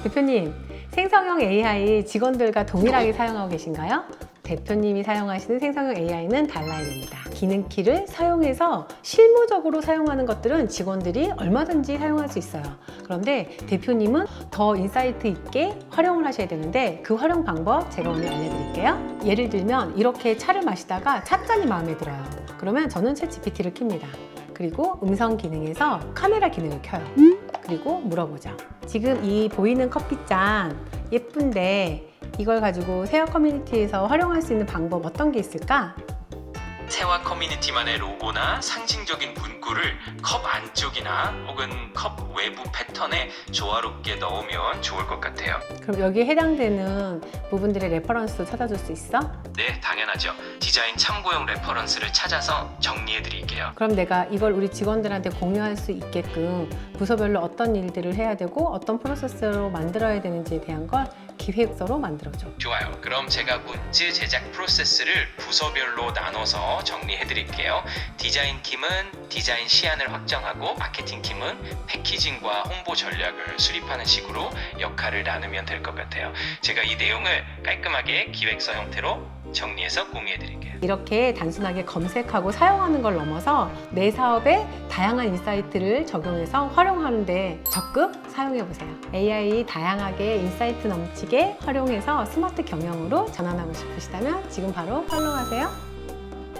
대표님, 생성형 AI 직원들과 동일하게 사용하고 계신가요? 대표님이 사용하시는 생성형 AI는 달라야 됩니다. 기능키를 사용해서 실무적으로 사용하는 것들은 직원들이 얼마든지 사용할 수 있어요. 그런데 대표님은 더 인사이트 있게 활용을 하셔야 되는데 그 활용 방법 제가 오늘 알려드릴게요. 예를 들면 이렇게 차를 마시다가 찻잔이 마음에 들어요. 그러면 저는 챗GPT를 킵니다. 그리고 음성 기능에서 카메라 기능을 켜요. 그리고 물어보죠. 지금 이 보이는 커피잔 예쁜데 이걸 가지고 세어 커뮤니티에서 활용할 수 있는 방법 어떤 게 있을까? 세화 커뮤니티만의 로고나 상징적인 문구를 컵 안쪽이나 혹은 컵 외부 패턴에 조화롭게 넣으면 좋을 것 같아요. 그럼 여기에 해당되는 부분들의 레퍼런스도 찾아줄 수 있어? 네, 당연하죠. 디자인 참고용 레퍼런스를 찾아서 정리해 드릴게요. 그럼 내가 이걸 우리 직원들한테 공유할 수 있게끔 부서별로 어떤 일들을 해야 되고 어떤 프로세스로 만들어야 되는지에 대한 걸 기획서로 만들어줘. 좋아요. 그럼 제가 굿즈 제작 프로세스를 부서별로 나눠서 정리해 드릴게요. 디자인 팀은 디자인 시안을 확정하고 마케팅 팀은 패키징과 홍보 전략을 수립하는 식으로 역할을 나누면 될 것 같아요. 제가 이 내용을 깔끔하게 기획서 형태로 정리해서 공유해 드릴게요. 이렇게 단순하게 검색하고 사용하는 걸 넘어서 내 사업에 다양한 인사이트를 적용해서 활용하는데 적극 사용해 보세요. AI 다양하게 인사이트 넘치 게 활용해서 스마트 경영으로 전환하고 싶으시다면 지금 바로 팔로우하세요.